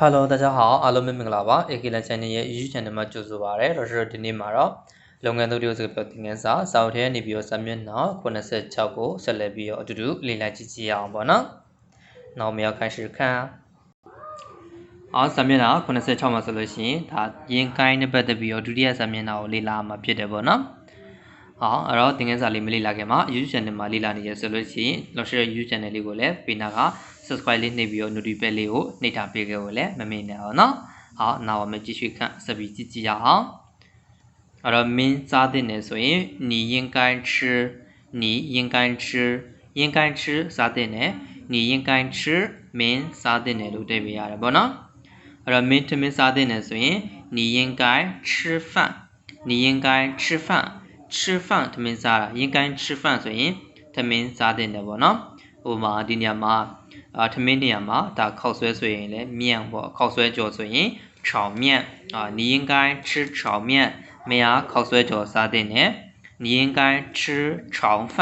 Hello 大家好အားလုံးပဲမင်္ဂလာပါ AK Lan Channel ရဲ့ YouTube Channel မှာကြိုဆိုပါရစေတော့ဆိုဒီနေ့မှာတော့လုပ်ငန်းသုံးတရုပ်စကားပြောသင်ခန်းစာစာအုပ်ထဲနေပြီးတော့စာမျက်နှာ86ကိုဆက်လက်ပြီးတော့အတူတူလေ့လာကြည့်ကြည့်အောင်ပေါ့နော်။နောက်မြောက်ခိုင်းရှိခံအော်စာမျက်နှာ86မှာဆိုလို့ရှိရင်ဒါရင်ကိုင်းနဲ့ပတ်သက်ပြီးတော့ဒုတိယစာမျက်နှာကိုလေ့လာမှာဖြစ်တယ်ပေါ့နော်။ဟောအဲ့တော့သင်ခန်းစာလေးမလေ့လာခင်မှာ YouTube Channel မှာလေ့လာနေရဆိုလို့ရှိရင်လောက်ရှိတဲ့ YouTube Channel လေးကိုလည်းပေးနာက subscribe လေးနှိပ်ပြီးတော့ notification လေးကိုနှိပ်ထားပေးခဲ့ကိုလည်းမမေ့နဲ့အောင်နော်။ဟောနောက်我们继续看ဆက်ပြီးကြည့်ကြည့်ရအောင်။အဲ့တော့မင်းစားတဲ့နေဆိုရင်你应该吃你应该吃应该吃စားတဲ့နေ你应该吃မင်းစားတဲ့နေလို့တွေ့ပြရတယ်ပေါ့နော်။အဲ့တော့မင်းထမင်းစားတဲ့နေဆိုရင်你应该吃饭你应该吃饭吃饭ထမင်းစားတာ应该吃饭ဆိုရင်ထမင်းစားတဲ့နေပေါ့နော်။ဟိုမှာဒီနေရာမှာ အာထမင်းနေရာမှာဒါခောက်ဆွဲဆိုရင်လည်းမြန်ပေါ့ခောက်ဆွဲကြော်ဆိုရင်炒面啊你应该吃炒面မရခောက်ဆွဲကြော်စားတဲ့နဲ့你应该吃炒饭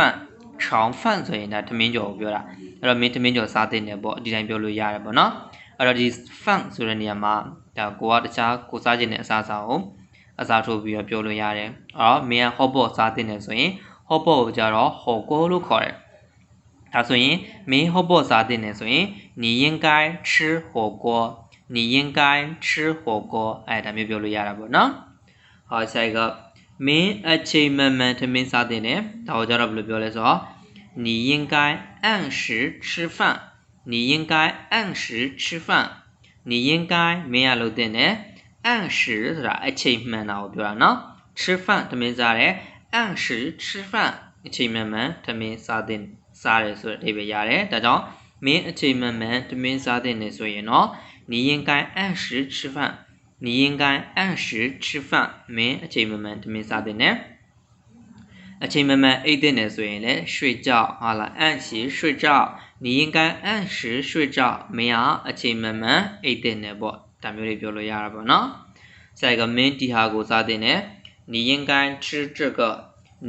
炒饭ဆိုရင်ဒါထမင်းကြော်ကိုပြောတာအဲ့တော့မင်းထမင်းကြော်စားတဲ့နဲ့ပေါ့ဒီတိုင်းပြောလို့ရတယ်ပေါ့နော်အဲ့တော့ဒီ fun ဆိုတဲ့နေရာမှာဒါကိုကတခြားကိုစားခြင်းတဲ့အစားအစာကိုအစားထိုးပြီးတော့ပြောလို့ရတယ်အဲ့တော့မင်းက hot pot စားတဲ့နဲ့ဆိုရင် hot pot ကိုကြတော့ hot pot လို့ခေါ်တယ် ဒါဆိုရင်မင်း hot pot စားတဲ့နဲ့ဆိုရင်你应该吃火锅你应该吃火锅အဲ့ဒါမျိုးပြောလို့ရတာပေါ့နော်ဟောဆက်ကမင်းအချိန်မှန်မှန်ထမင်းစားတဲ့နဲ့ဒါကိုကြတော့ဘယ်လိုပြောလဲဆိုတော့你应该按时吃饭你应该按时吃饭你应该မင်းရလို့တဲ့နဲ့按时ဆိုတာအချိန်မှန်တာကိုပြောတာနော်吃饭ထမင်းစားတယ်按时吃饭အချိန်မှန်မှန်ထမင်းစားတဲ့ စားတယ်ဆိုတဲ့အဓိပ္ပာယ်ရတယ်ဒါကြောင့်မင်းအချိန်မှန်မှန်ထမင်းစားတဲ့နေဆိုရင်တော့你应该按时吃饭你应该按时吃饭မင်းအချိန်မှန်မှန်ထမင်းစားတဲ့နေအချိန်မှန်မှန်အိတ်တဲ့နေဆိုရင်လည်း睡觉ဟာလား按时睡觉你应该按时睡觉မင်းကအချိန်မှန်မှန်အိတ်တဲ့နေပေါ့ဒါမျိုးလေးပြောလို့ရတာပေါ့နော်ဆက်ကမင်းဒီဟာကိုစားတဲ့နေ你应该吃这个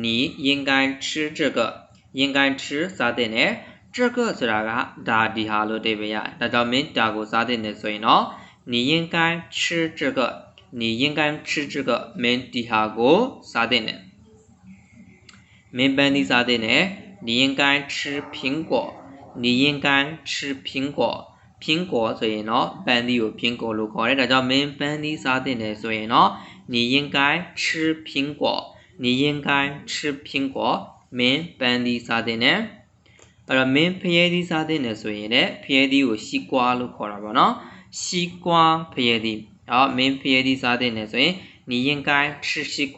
你应该吃这个 应该吃စားတဲ့နဲ့这个ဆိုတာကဒါဒီဟာလို့တိတ်ပဲရဒါကြောင့်မင်းဒါကိုစားတဲ့နဲ့ဆိုရင်တော့你应该吃这个你应该吃这个မင်းဒီဟာကိုစားတဲ့နဲ့မင်းပန်းဒီစားတဲ့နဲ့你应该吃苹果你应该吃苹果苹果ဆိုရင်တော့ပန်းဒီကို苹果လို့ခေါ်တယ်ဒါကြောင့်မင်းပန်းဒီစားတဲ့နဲ့ဆိုရင်တော့你应该吃苹果你应该吃苹果 မင်းပန်းသီးစားတဲ့နဲ့အဲ့တော့မင်းဖျဲသီးစားတဲ့နဲ့ဆိုရင်လည်းဖျဲသီးကိုရှီကွာလို့ခေါ်တာပေါ့နော်ရှီကွာဖျဲသီးအော်မင်းဖျဲသီးစားတဲ့နဲ့ဆိုရင်你应该吃西瓜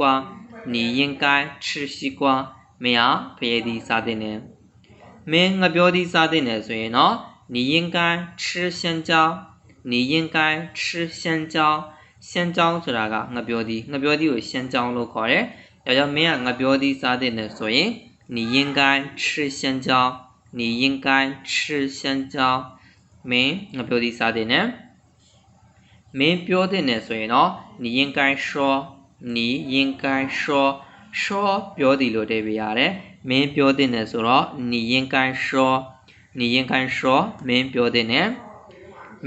你应该吃西瓜မင်းကဖျဲသီးစားတဲ့နဲ့မင်းငပြောသီးစားတဲ့နဲ့ဆိုရင်တော့你应该吃香蕉你应该吃香蕉香蕉ဆိုတာကငပြောသီးငပြောသီးကို香蕉လို့ခေါ်တယ် ဒါကြောင့်မင်းကငါပြောသီးစားတဲ့နဲ့ဆိုရင်你应该吃香蕉你应该吃香蕉မင်းငါပြောသီးစားတဲ့နဲ့မင်းပြောတဲ့နဲ့ဆိုရင်တော့你应该说你应该说说ပြောသည်လို့တည်ပြရတယ်မင်းပြောတဲ့နဲ့ဆိုတော့你应该说你应该说မင်းပြောတဲ့နဲ့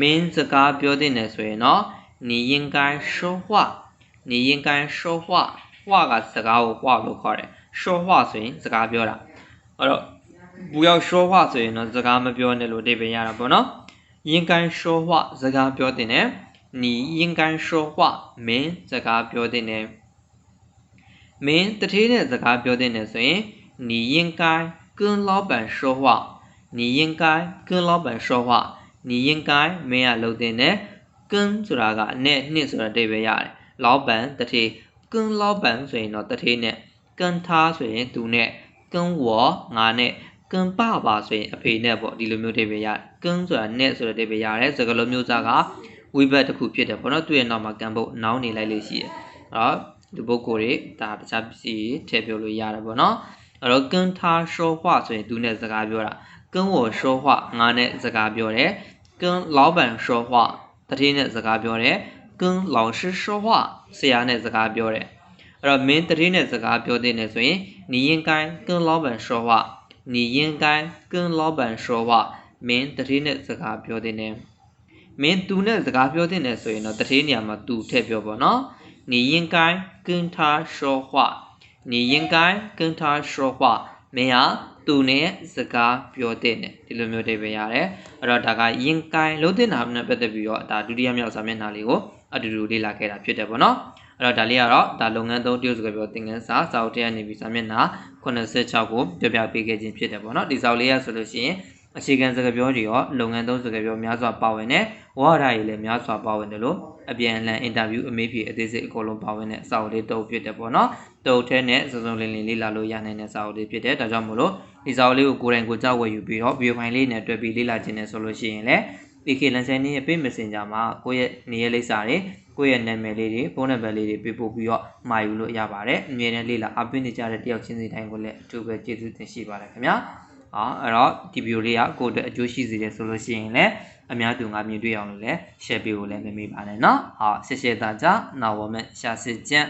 မင်းစကားပြောတဲ့နဲ့ဆိုရင်တော့你应该说话你应该说话 ဟွာကစကားကိုဟွာလို့ခေါ်တယ်ရှောဟွာဆိုရင်စကားပြောတာအဲ့တော့ဘူရောက်ရှောဟွာဆိုရင်တော့စကားမပြောနဲ့လို့အဓိပ္ပာယ်ရတာပေါ့နော်ယင်ကန်ရှောဟွာစကားပြောတင်တယ်နီယင်ကန်ရှောဟွာမင်းစကားပြောတင်တယ်မင်းတထေးနဲ့စကားပြောတင်တယ်ဆိုရင်နီယင်ကန်ကန်လောပန်ရှောဟွာနီယင်ကန်ကန်လောပန်ရှောဟွာနီယင်ကန်မင်းကလှုပ်တင်တယ်ကန်ဆိုတာကနဲ့နှစ်ဆိုတာအဓိပ္ပာယ်ရတယ်လောပန်တထေး 跟老板ဆိုရင်တော့တထေးနဲ့跟他ဆိုရင်သူနဲ့跟我ငါနဲ့跟爸爸ဆိုရင်အဖေနဲ့ပေါ့ဒီလိုမျိုးအဓိပ္ပာယ်ရတယ်跟ဆိုတာနဲ့ဆိုတဲ့အဓိပ္ပာယ်ရတယ်စကားလုံးမျိုးစားကဝိဘတ်တစ်ခုဖြစ်တယ်ပေါ့နော်သူ့ရဲ့နောက်မှာကံပုတ်နောင်းနေလိုက်လို့ရှိတယ်အဲ့တော့ဒီပုဂ္ဂိုလ်တွေဒါတခြားပစ္စည်းထည့်ပြောလို့ရတယ်ပေါ့နော်အဲ့တော့跟他说话ဆိုရင်သူနဲ့စကားပြောတာ跟我说话ငါနဲ့စကားပြောတယ်跟老板说话တတိနဲ့စကားပြောတယ် 跟老师说话ဆရာနဲ့စကားပြောတယ်အဲ့တော့မင်းတတိနဲ့စကားပြောတဲ့နဲ့ဆိုရင်你应该跟老板说话你应该跟老板说话မင်းတတိနဲ့စကားပြောတဲ့နဲ့ မင်းသူနဲ့စကားပြောတဲ့နေဆိုရင်တော့တထေးနေရာမှာသူထည့်ပြောပေါ့နော်你应该跟他说话你应该跟他说话မင်းဟာသူနဲ့စကားပြောတဲ့နေဒီလိုမျိုးတွေပဲရတယ်အဲ့တော့ဒါကရင်ကိုင်းလုံးတဲ့နာနဲ့ပတ်သက်ပြီးတော့ဒါဒုတိယမြောက်စာမျက်နှာလေးကို အတူတူလေ့လာခဲ့တာဖြစ်တယ်ပေါ့နော်အဲ့တော့ဒါလေးကတော့ဒါလုပ်ငန်းသုံးတရုတ်စကားပြောသင်ခန်းစာစာအုပ်ထဲကနေပြီးစာမျက်နှာ86ကိုပြပြပေးခဲ့ခြင်းဖြစ်တယ်ပေါ့နော်ဒီစာအုပ်လေးရဆိုလို့ရှိရင်အခြေခံစကားပြောတွေရောလုပ်ငန်းသုံးစကားပြောများစွာပါဝင်တယ်ဝါဒတွေလည်းများစွာပါဝင်တယ်လို့အပြန်အလှန်အင်တာဗျူးအမေးဖြေအသေးစိတ်အကုန်လုံးပါဝင်တဲ့အစာအုပ်လေးတုပ်ဖြစ်တယ်ပေါ့နော်တုပ်ထဲနဲ့စုံစုံလင်လင်လေးလာလို့ရနိုင်တဲ့စာအုပ်လေးဖြစ်တယ်ဒါကြောင့်မို့လို့ဒီစာအုပ်လေးကိုကိုယ်တိုင်ကိုယ်ကြောက်ဝယ်ယူပြီးတော့ဗီဒီယိုဖိုင်လေးနဲ့တွေ့ပြီးလေ့လာခြင်းနဲ့ဆိုလို့ရှိရင်လည်း PK လန်ဆန်ရဲ့ Pay Messenger မှာကိုယ့်ရဲ့နေရာလိပ်စာတွေကိုယ့်ရဲ့နာမည်လေးတွေဖုန်းနံပါတ်လေးတွေပေးပို့ပြီးတော့မှာယူလို့ရပါတယ်အမြဲတမ်းလေးလာအားပေးနေကြတဲ့တယောက်ချင်းစီတိုင်းကိုလည်းအထူးပဲကျေးဇူးတင်ရှိပါတယ်ခင်ဗျာအာအဲ့တော့ဒီဗီဒီယိုလေးကကိုယ့်အတွက်အကျိုးရှိစေတယ်ဆိုလို့ရှိရင်လည်းအများသူငါမြင်တွေ့အောင်လို့လည်း share ပေးဖို့လည်းမမေ့ပါနဲ့เนาะဟာဆက်ဆက်သားကြနောက်ဝမ်းမဲ့ရှာစစ်ကြံ့